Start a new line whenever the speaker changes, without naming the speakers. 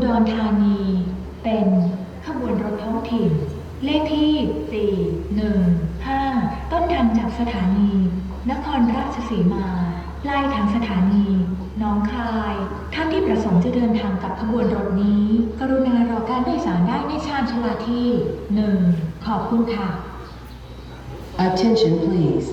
อุดรธานี เป็นขบวนรถท้องถิ่น เลขที่ 4 1 5 ต้นทางจากสถานี นครราชสีมาปลายทางสถานีน้องคาย ท่านที่ประสงค์จะเดินทางกับขบวนรถนี้ กรุณารอการโดยสารได้ในชานชาลาที่ 1 ขอบคุณค่ะ
Attention please.